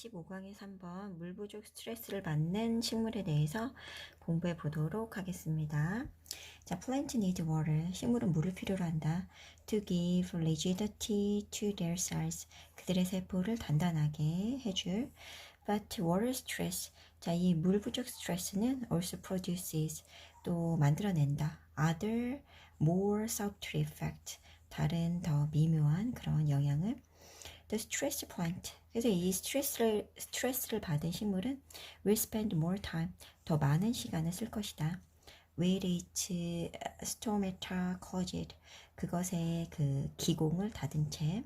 15강의 3번 물 부족 스트레스를 받는 식물에 대해서 공부해 보도록 하겠습니다. 자, plant need water. 식물은 물을 필요로 한다. To give rigidity to their cells. 그들의 세포를 단단하게 해줄. But water stress. 자, 이 물 부족 스트레스는 also produces. 또 만들어낸다. Other more subtle effect. 다른 더 미묘한 그런 영향을 the stress plant. 그래서 이 스트레스를 스트레스를 받은 식물은 will spend more time 더 많은 시간을 쓸 것이다. with its stomata closed 그것의 그 기공을 닫은 채.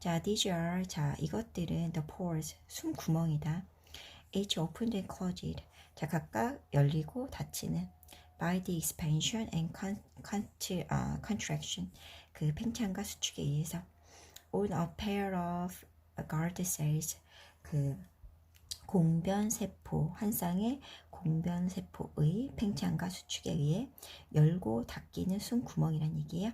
자, these are 자 이것들은 the pores 숨 구멍이다. each opened and closed 자 각각 열리고 닫히는 by the expansion and con, con, uh, contraction 그 팽창과 수축에 의해서 on a pair of guard cells 그 공변 세포 한 쌍의 공변 세포의 팽창과 수축에 의해 열고 닫기는 숨 구멍이란 얘기예요.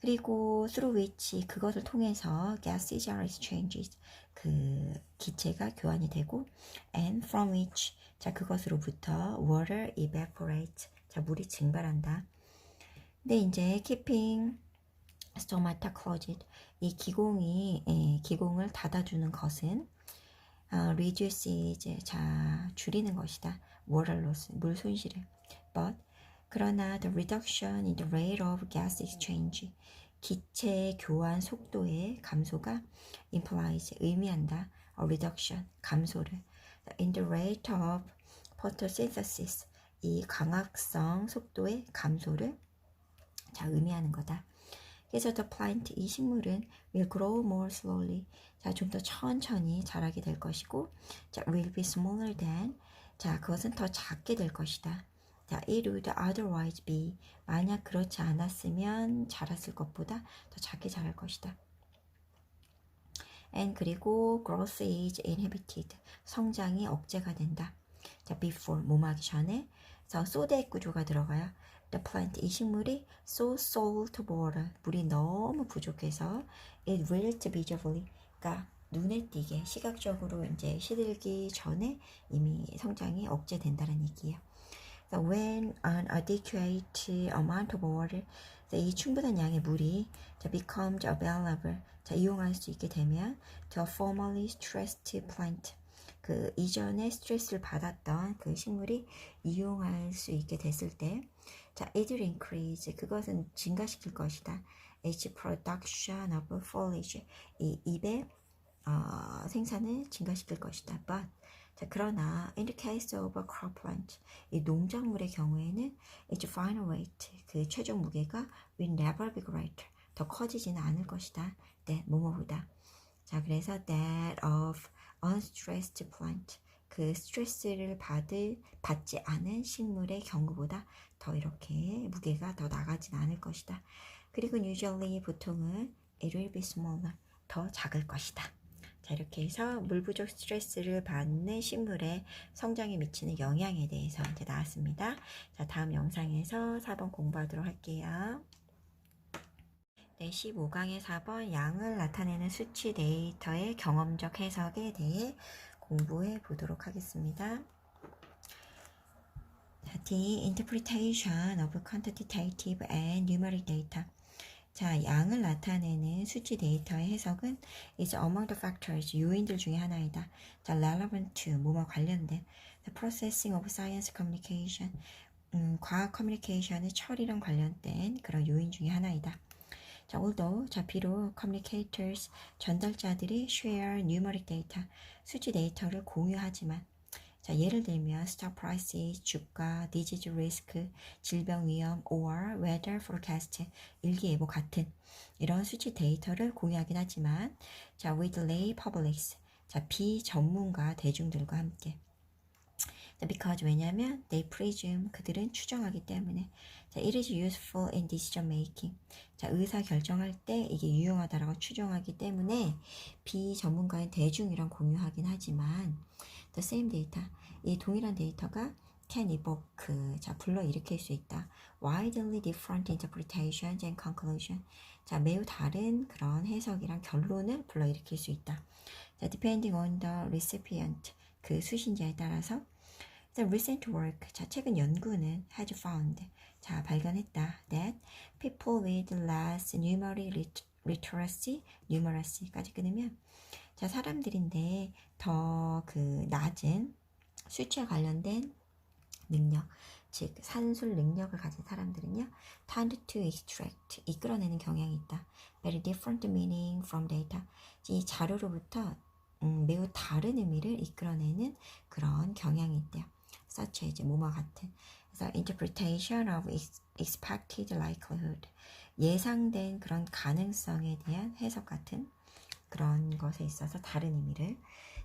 그리고 through which 그것을 통해서 gases are exchanged 그 기체가 교환이 되고 and from which 자 그것으로부터 water evaporates 자 물이 증발한다. 근데 이제 keeping stomata closed 이 기공이 예, 기공을 닫아주는 것은 어, reduces 자 줄이는 것이다. water loss 물 손실을. but 그러나 the reduction in the rate of gas exchange 기체 교환 속도의 감소가 implies 의미한다. a reduction 감소를 in the rate of photosynthesis 이 광합성 속도의 감소를 자 의미하는 거다. 그래서 the plant 이 식물은 will grow more slowly. 자, 좀 더 천천히 자라게 될 것이고, 자, will be smaller than. 자, 그것은 더 작게 될 것이다. 자, it would otherwise be. 만약 그렇지 않았으면 자랐을 것보다 더 작게 자랄 것이다. and 그리고 growth is inhibited. 성장이 억제가 된다. 자, before 몸하기 전에. 자, 소대 구조가 들어가요. The plant 이 식물이 so salt water 물이 너무 부족해서 it wilt visibly 그러니까 눈에 띄게 시각적으로 이제 시들기 전에 이미 성장이 억제된다는 얘기예요. So when an adequate amount of water 이 충분한 양의 물이 becomes available 자 이용할 수 있게 되면 to a formerly stressed plant 그 이전에 스트레스를 받았던 그 식물이 이용할 수 있게 됐을 때 자, it will increase. 그것은 증가시킬 것이다. its production of foliage. 이 잎의 어, 생산을 증가시킬 것이다. but 자, 그러나 in the case of a crop plant, 이 농작물의 경우에는 its final weight, 그 최종 무게가 will never be greater. 더 커지지는 않을 것이다. that 뭐뭐보다. 자, 그래서 that of unstressed plant. 그 스트레스를 받을 받지 않은 식물의 경우보다 더 이렇게 무게가 더 나가진 않을 것이다. 그리고 usually 보통은 it will be smaller 더 작을 것이다. 자 이렇게 해서 물 부족 스트레스를 받는 식물의 성장에 미치는 영향에 대해서 이제 나왔습니다. 자 다음 영상에서 4번 공부하도록 할게요. 네, 15강의 4번 양을 나타내는 수치 데이터의 경험적 해석에 대해 공부해 보도록 하겠습니다. The interpretation of quantitative and numeric data. 자, 양을 나타내는 수치 데이터의 해석은 is among the factors, 요인들 중에 하나이다. 자, relevant to, 뭐뭐 관련된 the processing of science communication, 음, 과학 커뮤니케이션의 처리랑 관련된 그런 요인 중에 하나이다. 자, although 자 비록 communicators 전달자들이 share numeric data 수치 데이터를 공유하지만 자 예를 들면 stock prices 주가, disease risk 질병 위험 or weather forecast 일기예보 같은 이런 수치 데이터를 공유하긴 하지만 자 with lay publics 자 비전문가 대중들과 함께 because 왜냐면 they presume 그들은 추정하기 때문에 자, it is useful in decision making. 자, 의사 결정할 때 이게 유용하다라고 추정하기 때문에 비전문가인 대중이랑 공유하긴 하지만 the same data 이 동일한 데이터가 can evoke 자 불러 일으킬 수 있다. widely different interpretations and conclusion 자 매우 다른 그런 해석이랑 결론을 불러 일으킬 수 있다. 자, depending on the recipient 그 수신자에 따라서 The recent work 자 최근 연구는 has found 자 발견했다 that people with less numeric lit- literacy numeracy까지 끊으면 자 사람들인데 더 그 낮은 수치와 관련된 능력 즉 산술 능력을 가진 사람들은요 tend to extract 이끌어내는 경향이 있다 very different meaning from data 이 자료로부터 음, 매우 다른 의미를 이끌어내는 그런 경향이 있대요 such as 뭐뭐 같은 그래서 interpretation of ex- expected likelihood 예상된 그런 가능성에 대한 해석 같은 그런 것에 있어서 다른 의미를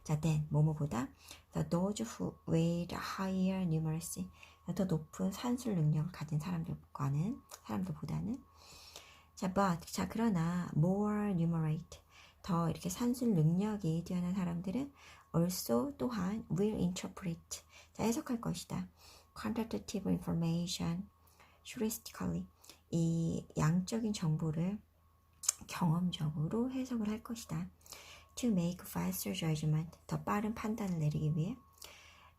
자 then 뭐뭐보다 the those who with higher numeracy 더 높은 산술 능력을 가진 사람들과는 사람들보다는 자 but 자 그러나 more numerate 더 이렇게 산술 능력이 뛰어난 사람들은 also 또한 will interpret 자 해석할 것이다 quantitative information heuristically 이 양적인 정보를 경험적으로 해석을 할 것이다 to make faster judgment 더 빠른 판단을 내리기 위해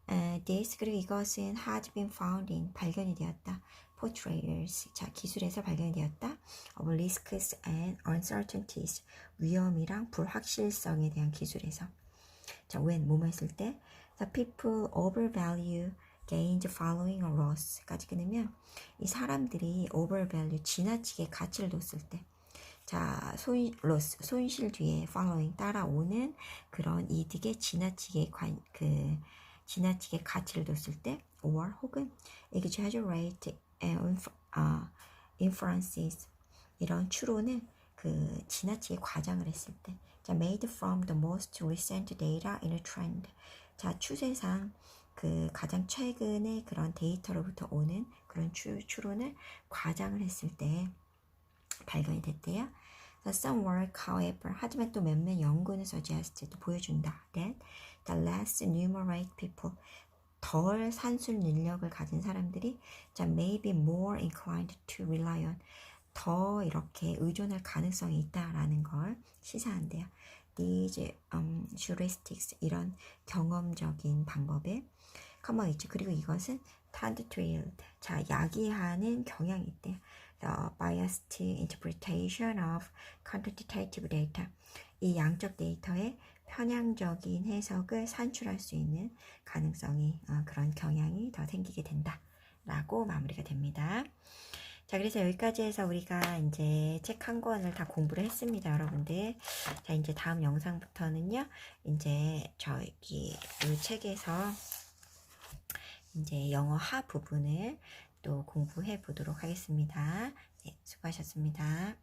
에, this 그리고 이것은 has been found in 발견이 되었다 portrayals 자 기술에서 발견이 되었다 of risks and uncertainties 위험이랑 불확실성에 대한 기술에서 자 when 뭐뭐 했을 때 the people overvalue gained following a loss까지 끊으면 이 사람들이 overvalue 지나치게 가치를 뒀을 때 자, 손, loss, 손실 뒤에 following 따라오는 그런 이득에 지나치게 관, 그, 지나치게 가치를 뒀을 때, or 혹은 exaggerate 아, inferences 이런 추론은 그 지나치게 과장을 했을 때, 자, made from the most recent data in a trend. 자, 추세상 그 가장 최근의 그런 데이터로부터 오는 그런 추, 추론을 과장을 했을 때 발견이 됐대요. So some work, however, 하지만 또 몇몇 연구는 또 보여준다. That the less numerate people, 덜 산술 능력을 가진 사람들이 자, may be more inclined to rely on, 더 이렇게 의존할 가능성이 있다라는 걸 시사한대요. These um, heuristics, 이런 경험적인 방법에 가만히 있죠. 그리고 이것은 tend to yield, 자, 야기하는 경향이 있대요. the biased interpretation of quantitative data. 이 양적 데이터의 편향적인 해석을 산출할 수 있는 가능성이 어, 그런 경향이 더 생기게 된다라고 마무리가 됩니다. 자, 그래서 여기까지 해서 우리가 이제 책 한 권을 다 공부를 했습니다, 여러분들. 자, 이제 다음 영상부터는요, 이제 저기 이 책에서 이제 영어 하 부분을 또 공부해 보도록 하겠습니다. 네, 수고하셨습니다.